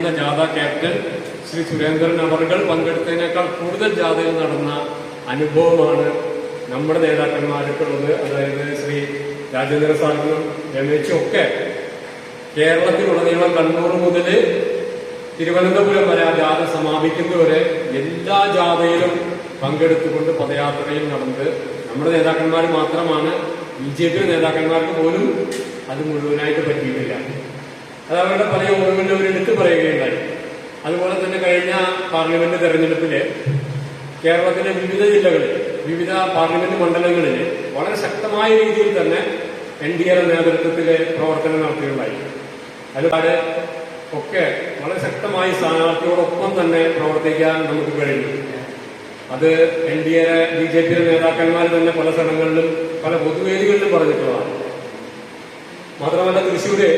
ജാഥ ക്യാപ്റ്റൻ ശ്രീ സുരേന്ദ്രൻ അവർകൾ പങ്കെടുത്തതിനേക്കാൾ കൂടുതൽ ജാഥയിൽ നടന്ന അനുഭവമാണ് നമ്മുടെ നേതാക്കന്മാർക്കുള്ളത്. അതായത് ശ്രീ രാജേന്ദ്ര സാറിനും രമേശും ഒക്കെ കേരളത്തിലുടനീളം കണ്ണൂർ മുതൽ തിരുവനന്തപുരം വരെ ആ ജാഥ സമാപിക്കുന്നതുവരെ എല്ലാ ജാഥയിലും പങ്കെടുത്തുകൊണ്ട് പദയാത്രയിൽ നടന്നത് നമ്മുടെ നേതാക്കന്മാർ മാത്രമാണ്. ബി ജെ പി നേതാക്കന്മാർക്ക് പോലും അത് മുഴുവനായിട്ട് പറ്റിയിട്ടില്ല. അത് അവരുടെ പല ഓർമ്മകളിൽ അവർ എടുത്തു പറയുകയുണ്ടായി. അതുപോലെ തന്നെ കഴിഞ്ഞ പാർലമെന്റ് തെരഞ്ഞെടുപ്പിൽ കേരളത്തിലെ വിവിധ ജില്ലകളിൽ വിവിധ പാർലമെന്റ് മണ്ഡലങ്ങളിൽ വളരെ ശക്തമായ രീതിയിൽ തന്നെ എൻ ഡി എ നേതൃത്വത്തിലെ പ്രവർത്തനം നടത്തിയിട്ടുണ്ടായി. അതുപോലെ ഒക്കെ വളരെ ശക്തമായി സ്ഥാനാർത്ഥിയോടൊപ്പം തന്നെ പ്രവർത്തിക്കാൻ നമുക്ക് കഴിഞ്ഞു. അത് N D A B J പിയിലെ നേതാക്കന്മാർ തന്നെ പല സ്ഥലങ്ങളിലും പല പൊതുവേദികളിലും പറഞ്ഞിട്ടുള്ളതാണ്. മാത്രമല്ല തൃശ്ശൂര്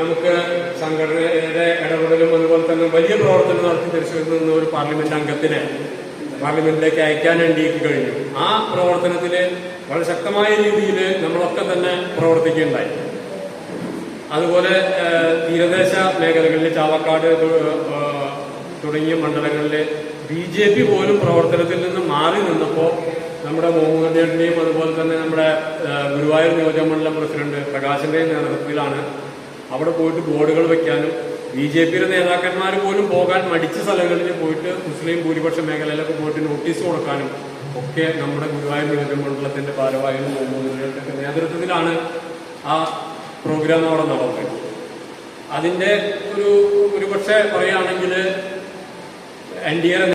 നമുക്ക് സംഘടനയുടെ ഇടപെടലും അതുപോലെ തന്നെ വലിയ പ്രവർത്തനം നടത്തി തൃശ്ശൂരിൽ ഒരു പാർലമെന്റ് അംഗത്തിനെ പാർലമെന്റിലേക്ക് അയക്കാൻ വേണ്ടി കഴിഞ്ഞു. ആ പ്രവർത്തനത്തിൽ വളരെ ശക്തമായ രീതിയിൽ നമ്മളൊക്കെ തന്നെ പ്രവർത്തിക്കുകയുണ്ടായി. അതുപോലെ തീരദേശ മേഖലകളിൽ ചാവക്കാട് തുടങ്ങിയ മണ്ഡലങ്ങളിൽ ബി ജെ പി പോലും പ്രവർത്തനത്തിൽ നിന്ന് മാറി നിന്നപ്പോൾ നമ്മുടെ മോഹൻലാലിന്റെയും അതുപോലെ തന്നെ നമ്മുടെ ഗുരുവായൂർ നിയോജക മണ്ഡലം പ്രസിഡന്റ് പ്രകാശിന്റെയും നേതൃത്വത്തിലാണ് അവിടെ പോയിട്ട് ബോർഡുകൾ വെക്കാനും ബി ജെ പിയുടെ നേതാക്കന്മാർ പോലും പോകാൻ മടിച്ച സ്ഥലങ്ങളിൽ പോയിട്ട് മുസ്ലിം ഭൂരിപക്ഷ മേഖലയിലൊക്കെ പോയിട്ട് നോട്ടീസ് കൊടുക്കാനും ഒക്കെ നമ്മുടെ ഗുരുവായൂർ നിയോജകമണ്ഡലത്തിന്റെ ഭാരവാഹികൾ മോഹൻലാലിന്റെ നേതൃത്വത്തിലാണ് ആ പ്രോഗ്രാം അവിടെ നടന്നത്. അതിന്റെ ഒരു ഒരുപക്ഷെ പറയുകയാണെങ്കിൽ എൻ ഡി എ